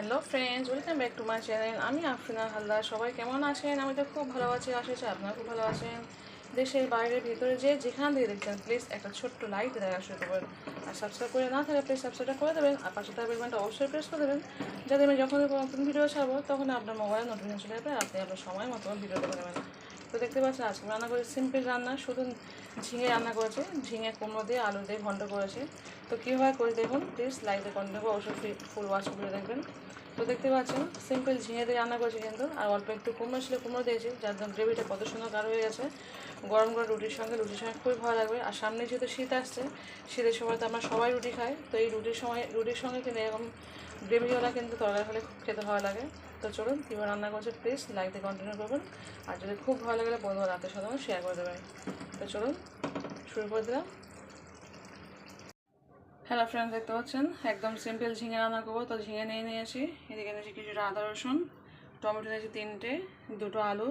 Hello friends, welcome back to my channel. আমি আফরিনা হালদার। সবাই কেমন আছেন? আমি তো খুব ভালো আছি, আশা আপনারা খুব ভালো আছেন। দেশের বাইরের ভিতরে যে যেখান থেকে দেখছেন প্লিজ একটা ছোট্ট লাইক দেখা শুরু করবেন। আর সাবস্ক্রাইব করে না থাকলে প্লিজ সাবস্ক্রাইবটা করে দেবেন। আর পাশে থাকা বেলবানটা অবশ্যই প্রেস করে দেবেন। যাতে আমি যখন নতুন ভিডিও ছাড়বো, তখন আপনার মোবাইলে নোটিফিকেশন চলে যাবে আপনি আপনার সময় মতো ভিডিও করে নেবেন। তো দেখতে পাচ্ছেন, আজকে রান্না করে সিম্পল রান্না। শুধু ঝিঙে রান্না করেছে। ঝিঙে কুমড়ো দিয়ে, আলু দিয়ে ঘন্ট করেছে। তো কীভাবে করে দেখুন প্লিজ লাইকে কন্টিনিউ করে অবশ্যই ফুল ওয়াচ করে দেখবেন। তো দেখতে পাচ্ছেন সিম্পল ঝিঙে দিয়ে রান্না করেছি কিন্তু, আর অল্প একটু কুমড়ো ছিল, কুমড়ো দিয়েছি, যার জন্য গ্রেভিটা কত সুন্দর গাঢ় হয়ে গেছে। গরম গরম রুটির সঙ্গে রুটির সঙ্গে খুবই ভালো লাগবে। আর সামনে যেহেতু শীত আসছে, শীতের সময় তো আমরা সবাই রুটি খাই, তো এই রুটির সময়, রুটির সঙ্গে কিন্তু এরকম গ্রেভিওয়ালা কিন্তু তরকারি হলে খুব খেতে ভালো লাগে। তো চলুন কীভাবে রান্না করছে প্লিজ লাইক দিয়ে কন্টিনিউ করবেন। আর যদি খুব ভালো লাগলে বন্ধু রাতের সাথে শেয়ার করে দেবেন। তো চলুন, শুরু করে দিলাম। হ্যালো ফ্রেন্ডস দেখতে পাচ্ছেন? একদম সিম্পল ঝিঙে রান্না করব। তো ঝিঙে নিয়ে নিয়েছি। এদিকে নিয়েছি কিছুটা আদা, রসুন, টমেটো নিয়েছি তিনটে, দুটো আলু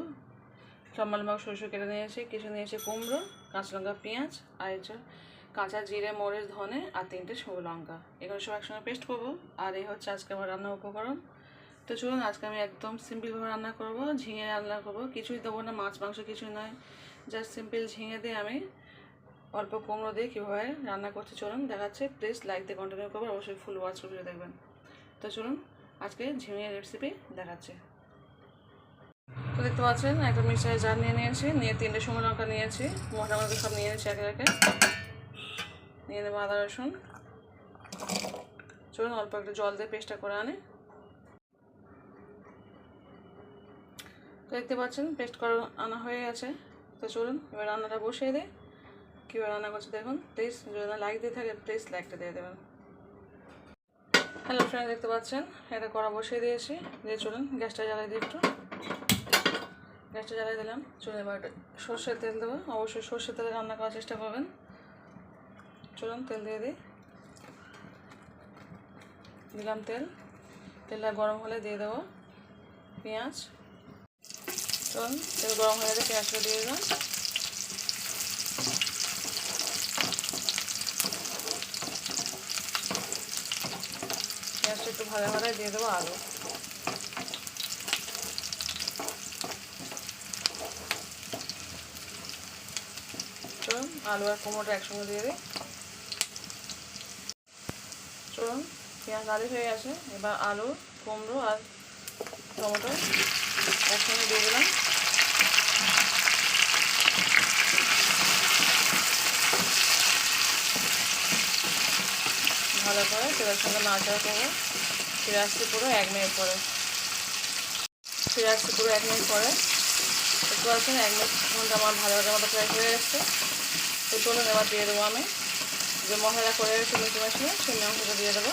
টমাল মাখ, সরষে কেটে নিয়েছি, কিছু নিয়েছি কুমড়ো, কাঁচা লঙ্কা, পেঁয়াজ, আর যে কাঁচা জিরে, মরিচ, ধনে, আর তিনটে শুকনো লঙ্কা। এগুলো সব একসঙ্গে পেস্ট করব। আর এই হচ্ছে আজকে আমার রান্নার উপকরণ। তো চলুন, আজকে আমি একদম সিম্পলভাবে রান্না করব, ঝিঙে রান্না করব। কিছুই দেবো না, মাছ, মাংস কিছুই নয়। জাস্ট সিম্পল ঝিঙে দিয়ে আমি অল্প কুমড়ো দিয়ে কীভাবে রান্না করতে চলুন, দেখাচ্ছে। প্লিজ লাইক দিয়ে কন্টিনিউ করবেন, অবশ্যই ফুল ওয়াচ করে দেখবেন। তো চলুন, আজকে ঝিঙে রেসিপি দেখাচ্ছে। তো দেখতে পাচ্ছেন, একটা মিক্সারের জার নিয়ে নিয়েছি, নিয়ে তিনটে শুকনো লঙ্কা নিয়েছি মোটামুটি সব নিয়ে নিয়েছি একে একে। নিয়ে নেব আদা রসুন। চলুন, অল্প একটু জল দিয়ে পেস্টটা করে আনে। দেখতে পাচ্ছেন পেস্ট করা আনা হয়ে গেছে। তো চলুন, এবার রান্নাটা বসিয়ে দিই। কীভাবে রান্না করছে দেখুন। প্লিজ যদি না লাইক দিয়ে থাকে প্লিজ লাইকটা দিয়ে দেবেন। হ্যালো ফ্রেন্ড দেখতে পাচ্ছেন? এটা কড়া বসিয়ে দিয়েছি। দিয়ে চলুন, গ্যাসটা জ্বালিয়ে দিই একটু। গ্যাসটা জ্বালিয়ে দিলাম। চলুন, এবার সর্ষের তেল দেবো। অবশ্যই সর্ষের তেলে রান্না করার চেষ্টা করবেন। চলুন, তেল দিয়ে দিই। দিলাম তেল। তেলটা গরম হলে দিয়ে দেবো। পেঁয়াজ। চলুন তেল গরম হয়ে গেলে পেঁয়াজটা দিয়ে দিলাম। পেঁয়াজটা একটু ভালো ভালো দিয়ে দেবো আলু। চলুন, আলু আর কুমড়োটা একসঙ্গে দিয়ে দিই। চলুন, পেঁয়াজ আলু হয়ে গেছে, এবার আলু, কুমড়ো আর টমেটো। একসঙ্গে দিয়ে দিলাম। ভালো করে তেলের সঙ্গে নাড়াচাড়া করব। ফিরে আসছি পুরো এক মিনিট পরে। ফিরে আসছি পুরো এক মিনিট পরে। একটু আছেন এক মিনিট ঘণ্টা আমার ভালো ভালো মতো ফ্রাই হয়ে যাচ্ছে তো চলুন এবার দিয়ে দেবো আমি। যে মশলা করে রেখেছি মিষ্টি মাসিয়ে দিয়ে দেবো।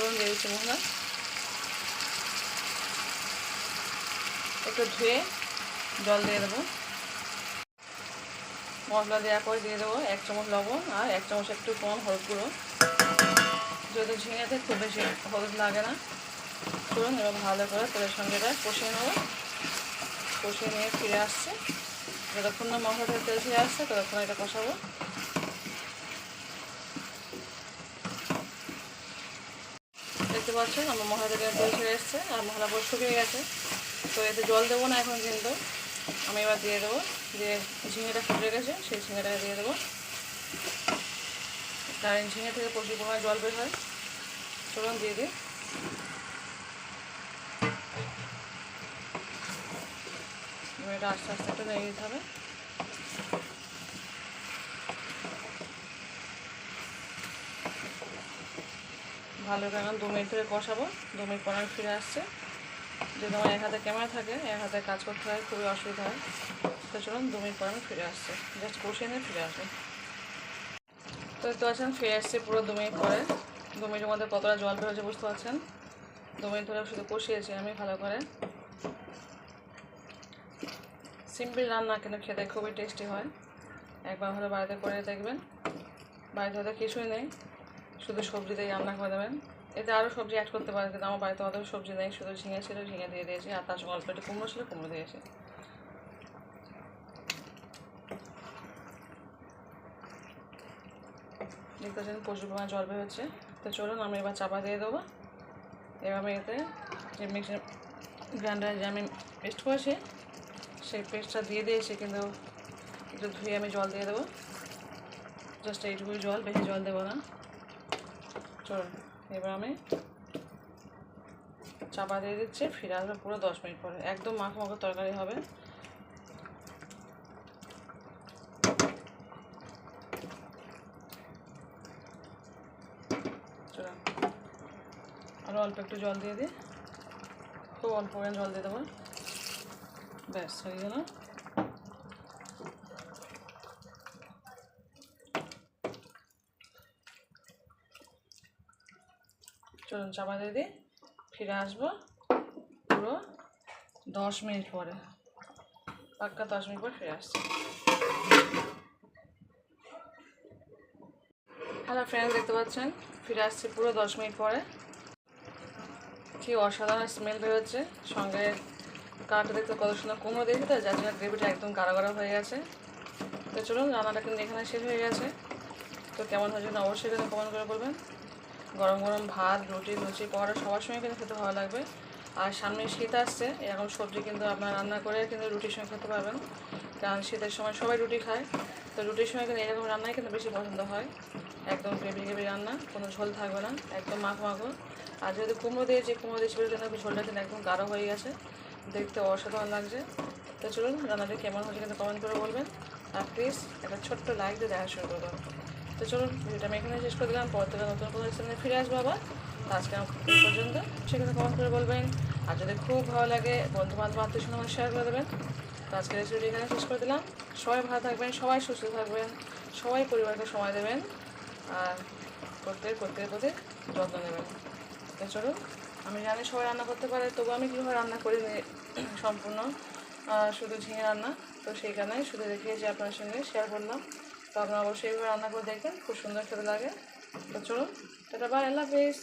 চলুন দিয়ে দিচ্ছি মশলা একটু ধুয়ে জল দিয়ে দেবো। মশলা দেওয়ার পরে দিয়ে দেবো এক চামচ লবণ আর এক চামচ একটু কম হলুদ গুঁড়ো। যেহেতু ঝিঙেতে খুব বেশি হলুদ লাগে না, চলুন এবার ভালো করে তেলের সঙ্গে এটা কষিয়ে নেব। কষিয়ে নিয়ে ফিরে আসছে। যতক্ষণ না মশলাটা তেল ফিরে আসছে, ততক্ষণ এটা কষাবো। দেখতে পাচ্ছেন, আমার থেকে তেল ফিরে এসছে, আর মশলা পুরো শুকিয়ে গেছে। তো এতে জল দেবো না এখন কিন্তু। আমি এবার দিয়ে দেবো দিয়ে ঝিঙেটা ফুটে গেছে, সেই ঝিঙেটাকে দিয়ে দেবো। কারণ ঝিঙে থেকে প্রচুর পরিমাণে জল বের হয়। চলুন দিয়ে দিই। এটা আস্তে আস্তে একটু নেড়ে দিতে হবে। ভালো করে এখন দু মিনিট ধরে কষাবো দু মিনিট পর ফিরে আসছে। যদি আমার এক হাতে ক্যামেরা থাকে, এক হাতে কাজ করতে হয়, খুবই অসুবিধা হয়। তো চলুন দু মিনিট পর আমি ফিরে আসছে। জাস্ট কষিয়ে নিয়ে ফিরে আসব। তো দেখতে পাচ্ছেন, ফিরে আসছি পুরো দু মিনিট পরে দু মিনিটের মধ্যে কতটা জল বেরোচ্ছে বুঝতে পারছেন? দু মিনিট ধরে শুধু কষিয়েছি আমি ভালো করে। সিম্পল রান্না কিন্তু খেতে খুবই টেস্টি হয়। একবার হলে বাড়িতে করে দেখবেন। বাড়িতে হয়তো কিছুই নেই। শুধু সবজি দিয়ে রান্না করে দেবেন। এতে আরও সবজি অ্যাড করতে পারেন কিন্তু আমার বাড়িতে অত সবজি নেই। শুধু ঝিঙে ছিল, ঝিঙে দিয়ে দিয়েছি, আর তার সঙ্গে অল্প একটু কুমড়ো ছিল, কুমড়ো দিয়েছি। দেখতে পাচ্ছেন প্রচুর পরিমাণে জল বেরোচ্ছে তো চলুন, আমি এবার চাপা দিয়ে দেবো। আমি এতে যে মিক্সার গ্রাইন্ডার যে আমি পেস্ট করেছি, সেই পেস্টটা দিয়ে দিয়েছি, কিন্তু একটু ধুয়ে আমি জল দিয়ে দেবো। জাস্ট এইটুকুই জল, বেশি জল দেবো না। চলুন এবার আমি চাপা দিয়ে দিচ্ছি, ফিরে আসবে পুরো দশ মিনিট পরে। একদম মাখো মাখো তরকারি হবে। আরও অল্প একটু জল দিয়ে দিই। খুব অল্প জল দিয়ে দেবো। ব্যাস, হয়ে গেল। চলুন চাপা দিয়ে ফিরে আসব পুরো দশ মিনিট পরে। পাক্কা দশ মিনিট পর ফিরে আসছি। হ্যালো ফ্রেন্ডস দেখতে পাচ্ছেন? ফিরে আসছি পুরো দশ মিনিট পরে। কি অসাধারণ স্মেল বেরোচ্ছে। সঙ্গে কাঠটা দেখতে কত সুন্দর কুমড়ো দিয়েছি তো, যার জন্য গ্রেভিটা একদম গাঢ় গাঢ় হয়ে গেছে। তো চলুন রান্নাটা কিন্তু এখানে শেষ হয়ে গেছে। তো কেমন হয়েছে অবশ্যই কিন্তু কমেন্ট করে বলবেন। গরম গরম ভাত, রুটি, লুচি, পরোটা সবার সময় কিন্তু খেতে ভালো লাগবে। আর সামনে শীত আসছে, এরকম সবজি কিন্তু আপনার রান্না করে কিন্তু রুটির সঙ্গে খেতে পারবেন। কারণ শীতের সময় সবাই রুটি খায়, তো রুটির সময় কিন্তু এরকম রান্নাই কিন্তু বেশি পছন্দ হয়। একদম গ্রেভি গ্রেভি রান্না, কোনো ঝোল থাকবে না, একদম মাখো মাখো। আর যেহেতু কুমড়ো দিয়েছি কুমড়ো দিয়েছি বলে কিন্তু ঝোলটা কিন্তু একদম গাঢ় হয়ে গেছে, দেখতে অসাধারণ লাগছে। তো চলুন, রান্নাটা কেমন হচ্ছে কিন্তু কমেন্ট করে বলবেন। আর প্লিজ একটা ছোট্ট লাইক দিয়ে দেখা শুরু করবেন। তো চলুন ভিডিওটা আমি এখানে শেষ করে দিলাম। পর থেকে নতুন কোনো চ্যানেলে ফিরে আসব আবার। আজকে পর্যন্ত। সেখানে কমেন্ট করে বলবেন। আর যদি খুব ভালো লাগে বন্ধু বান্ধব আত্মীয় স্বজন শেয়ার করে দেবেন। তো আজকের রেসিপিটি এখানে শেষ করে দিলাম। সবাই ভালো থাকবেন, সবাই সুস্থ থাকবেন, সবাই পরিবারকে সময় দেবেন, আর প্রত্যেক, প্রত্যেকের প্রতি যত্ন নেবেন। তো চলুন, আমি জানি সবাই রান্না করতে পারে তবু আমি কীভাবে রান্না করি সম্পূর্ণ শুধু ঝিঙে রান্না। তো সেই কারণেই শুধু দেখিয়েছি আপনার সঙ্গে শেয়ার করলাম। তো আপনারা অবশ্যই রান্না করে দেখবেন, খুব সুন্দর খেতে লাগে। তো চলুন এটা বাই, আল্লাহ হাফিজ।